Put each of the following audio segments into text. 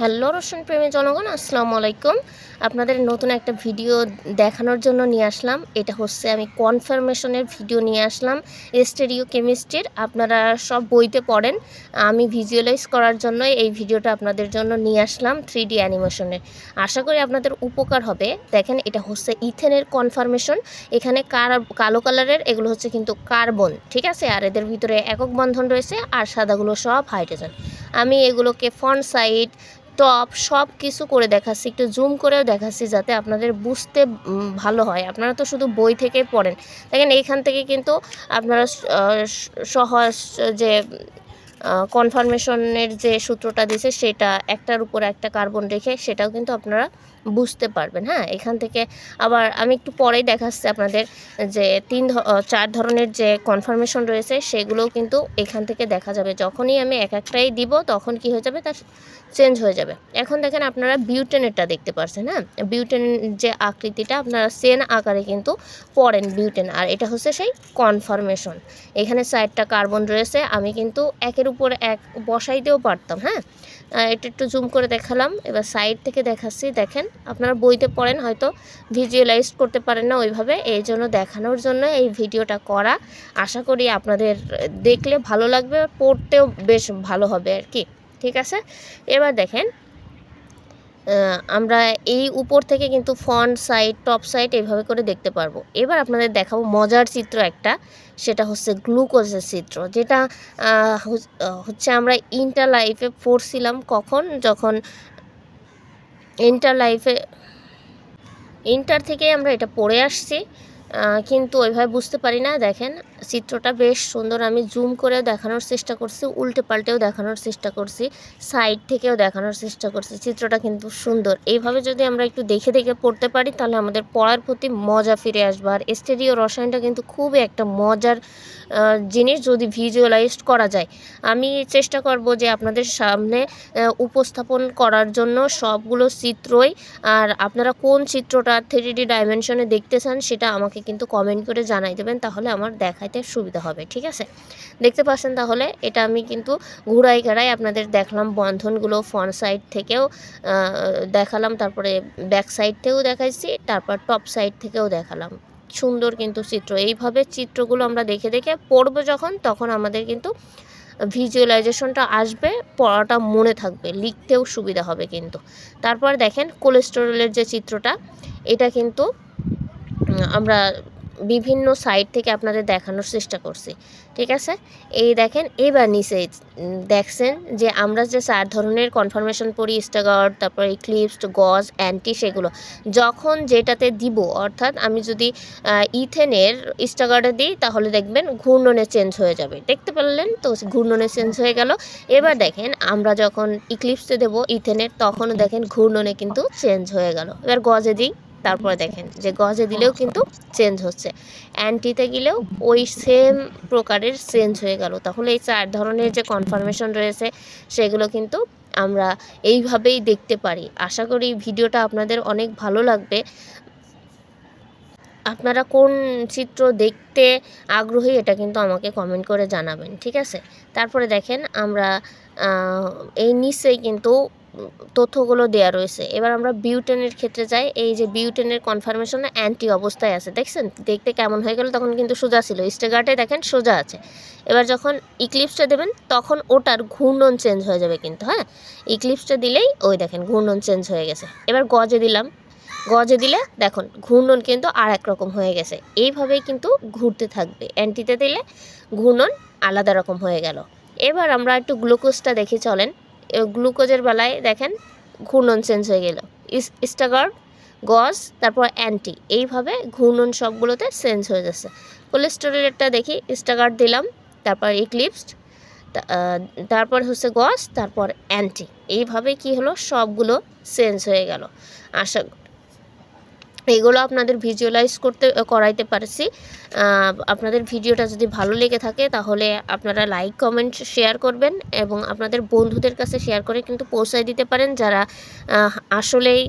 Hello Roshan প্রেমী জনগণ, আসসালামু আলাইকুম। আপনাদের নতুন একটা ভিডিও দেখানোর জন্য নিয়ে আসলাম। এটা হচ্ছে আমি কনফার্মেশনের ভিডিও নিয়ে আসলাম স্টেরিও কেমিস্ট্রির। আপনারা সব বইতে পড়েন। আমি ভিজুয়ালাইজ করার জন্য এই ভিডিওটা আপনাদের জন্য নিয়ে আসলাম থ্রি ডি অ্যানিমেশনের আশা করি আপনাদের উপকার হবে। দেখেন, এটা হচ্ছে ইথেনের কনফার্মেশন। এখানে কার, কালো কালারের, এগুলো হচ্ছে কিন্তু কার্বন, ঠিক আছে? আর এদের ভিতরে একক বন্ধন রয়েছে, আর সাদাগুলো সব হাইড্রোজেন। আমি এগুলোকে ফ্রন্ট সাইড টপ সব কিছু করে দেখাচ্ছি, একটু জুম করেও দেখাচ্ছি যাতে আপনাদের বুঝতে ভালো হয়। আপনারা তো শুধু বই থেকে পড়েন। দেখেন এইখান থেকে কিন্তু আপনারা সহজ যে কনফার্মেশনের যে সূত্রটা দিছে সেটা একটার উপর একটা কার্বন রেখে সেটাও কিন্তু আপনারা বুঝতে পারবেন হ্যাঁ? এখান থেকে আবার আমি একটু পরেই দেখাচ্ছি আপনাদের যে তিন চার ধরনের যে কনফার্মেশন রয়েছে সেগুলোও কিন্তু এখান থেকে দেখা যাবে। যখনই আমি এক একটাই দিব, তখন কি হয়ে যাবে? তার চেঞ্জ হয়ে যাবে। এখন দেখেন আপনারা বিউটেনেরটা দেখতে পাচ্ছেন হ্যাঁ? বিউটেন যে আকৃতিটা আপনারা সেন আকারে কিন্তু পড়েন বিউটেন আর এটা হচ্ছে সেই কনফার্মেশন এখানে চারটা কার্বন রয়েছে, আমি কিন্তু একের উপর এক বসাইতেও পারতাম হ্যাঁ? এটা একটু জুম করে দেখালাম। এবার সাইড থেকে দেখাচ্ছি, দেখেন। আপনারা বইতে পড়েন, হয়তো ভিজুয়ালাইজ করতে পারেন না ওইভাবে। এই জন্য দেখানোর জন্য এই ভিডিওটা করা। আশা করি আপনাদের দেখলে ভালো লাগবে, পড়তেও বেশ ভালো হবে আর কি। ঠিক আছে? এবার দেখেন আমরা এই উপর থেকে কিন্তু ফ্রন্ট সাইড টপ সাইড এইভাবে করে দেখতে পারব। এবার আপনাদের দেখাবো মজার চিত্র একটা, সেটা হচ্ছে গ্লুকোজের চিত্র। যেটা হচ্ছে আমরা ইন্টার লাইফে পড়ছিলাম কখন? যখন ইন্টার লাইফে ইন্টার থেকে আমরা এটা পড়ে আসছি। কিন্তু ওইভাবে বুঝতে পারি না। দেখেন চিত্রটা বেশ সুন্দর। আমি জুম করেও দেখানোর চেষ্টা করছি, উল্টে পাল্টেও দেখানোর চেষ্টা করছি সাইড থেকেও দেখানোর চেষ্টা করছি। চিত্রটা কিন্তু সুন্দর। এইভাবে যদি আমরা একটু দেখে দেখে পড়তে পারি, তাহলে আমাদের পড়ার প্রতি মজা ফিরে আসবে। আর স্টেডিও রসায়নটা কিন্তু খুবই একটা মজার জিনিস যদি ভিজুয়ালাইজড করা যায়। আমি চেষ্টা করব যে আপনাদের সামনে উপস্থাপন করার জন্য সবগুলো চিত্রই। আর আপনারা কোন চিত্রটা থ্রি ডি ডাইমেনশনে দেখতে চান, সেটা আমাকে কিন্তু কমেন্ট করে জানাই দেবেন। তাহলে আমার দেখাইতে সুবিধা হবে, ঠিক আছে? দেখতে পাচ্ছেন তাহলে, এটা আমি কিন্তু ঘুরাই ঘেরাই আপনাদের দেখলাম, বন্ধনগুলো ফ্রন্ট সাইড থেকেও দেখালাম, তারপরে ব্যাক সাইড থেকেও দেখাইছি, তারপর টপ সাইড থেকেও দেখালাম। সুন্দর কিন্তু চিত্র। এইভাবে চিত্রগুলো আমরা দেখে দেখে পড়ব যখন, তখন আমাদের কিন্তু ভিজুয়ালাইজেশনটা আসবে, পড়াটা মনে থাকবে, লিখতেও সুবিধা হবে কিন্তু। তারপর দেখেন কোলেস্টেরলের যে চিত্রটা, এটা কিন্তু আমরা বিভিন্ন সাইড থেকে আপনাদের দেখানোর চেষ্টা করছি, ঠিক আছে? এই দেখেন, এবার নিচে দেখছেন যে আমরা যে চার ধরনের কনফার্মেশন পড়ি স্টাগার্ড তারপর ইক্লিপসড গজ অ্যান্টি সেগুলো। যখন যেটাতে দিব, অর্থাৎ আমি যদি ইথেনের স্টাগার্ডে দিই, তাহলে দেখবেন ঘূর্ণনে চেঞ্জ হয়ে যাবে। দেখতে পারলেন তো? ঘূর্ণনে চেঞ্জ হয়ে গেল। এবার দেখেন, আমরা যখন ইক্লিপসে দেব ইথেনের তখনও দেখেন ঘূর্ণনে কিন্তু চেঞ্জ হয়ে গেল। এবার গজে দিই। তারপরে দেখেন যে গজে দিলেও কিন্তু চেঞ্জ হচ্ছে। অ্যান্টিতে গেলেও ওই সেম প্রকারের চেঞ্জ হয়ে গেল। তাহলে এই চার ধরনের যে কনফার্মেশন রয়েছে, সেগুলো কিন্তু আমরা এইভাবেই দেখতে পারি। আশা করি ভিডিওটা আপনাদের অনেক ভালো লাগবে। আপনারা কোন চিত্র দেখতে আগ্রহী, এটা কিন্তু আমাকে কমেন্ট করে জানাবেন, ঠিক আছে? তারপরে দেখেন আমরা এই নিচেই কিন্তু তথ্যগুলো দেয়া রয়েছে। এবার আমরা বিউটেনের ক্ষেত্রে যাই। এই যে বিউটেনের কনফার্মেশন অ্যান্টি অবস্থায় আছে। দেখছেন? দেখতে কেমন হয়ে গেল তখন কিন্তু সোজা ছিল। স্টেগার্টে দেখেন সোজা আছে। এবার যখন ইক্লিপসটা দেবেন, তখন ওটার ঘূর্ণন চেঞ্জ হয়ে যাবে কিন্তু হ্যাঁ? ইক্লিপসটা দিলেই ওই দেখেন ঘূর্ণন চেঞ্জ হয়ে গেছে। এবার গজে দিলাম। গজে দিলে দেখুন, ঘূর্ণন কিন্তু আর এক রকম হয়ে গেছে। এইভাবেই কিন্তু ঘুরতে থাকবে। অ্যান্টিতে দিলে ঘূর্ণন আলাদা রকম হয়ে গেল। এবার আমরা একটু গ্লুকোজটা দেখে, চলেন। গ্লুকোজের বেলায় দেখেন ঘূর্ণন চেঞ্জ হয়ে গেল। স্টাগার্ড গস, তারপর অ্যান্টি, এইভাবে ঘূর্ণন সবগুলোতে চেঞ্জ হয়ে যাচ্ছে। কোলেস্টেরলেরটা দেখি স্টাগার্ড দিলাম, তারপর ইক্লিপসড তারপর হচ্ছে গস, তারপর অ্যান্টি, এইভাবে কি হলো, সবগুলো চেঞ্জ হয়ে গেল। আশা এগুলো আপনাদের ভিজুয়ালাইজ করতে করাইতে পারছি। আপনাদের ভিডিওটা যদি ভালো লেগে থাকে, তাহলে আপনারা লাইক কমেন্ট শেয়ার করবেন এবং আপনাদের বন্ধুদের কাছে শেয়ার করে কিন্তু পৌঁছায় দিতে পারেন যারা আসলেই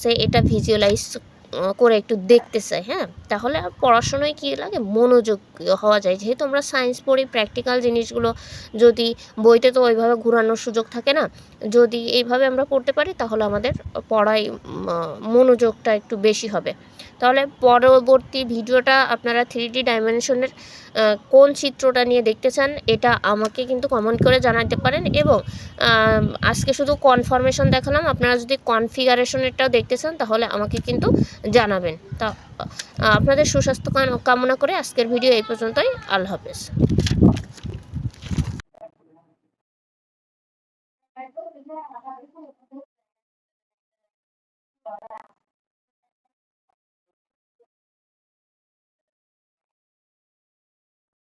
সে এটা ভিজুয়ালাইজ করে একটু দেখতে চাই হ্যাঁ? তাহলে আর পড়াশোনায় কী লাগে? মনোযোগ হওয়া যায়। যেহেতু আমরা সায়েন্স পড়ি প্র্যাকটিক্যাল জিনিসগুলো যদি বইতে তো ওইভাবে ঘোরানোর সুযোগ থাকে না, যদি এইভাবে আমরা পড়তে পারি, তাহলে আমাদের পড়ায় মনোযোগটা একটু বেশি হবে। তাহলে পরবর্তী ভিডিওটা আপনারা থ্রি ডি ডাইমেনশনের কোন চিত্রটা নিয়ে দেখতে চান, এটা আমাকে কিন্তু কমেন্ট করে জানাতে পারেন এবং আজকে শুধু কনফার্মেশন দেখালাম, আপনারা যদি কনফিগারেশনেরটাও দেখতে চান, তাহলে আমাকে কিন্তু জানাবেন। তা আপনাদের সুস্বাস্থ্য কামনা করে আজকের ভিডিও এই পর্যন্তই, আল্লাহ হাফেজ।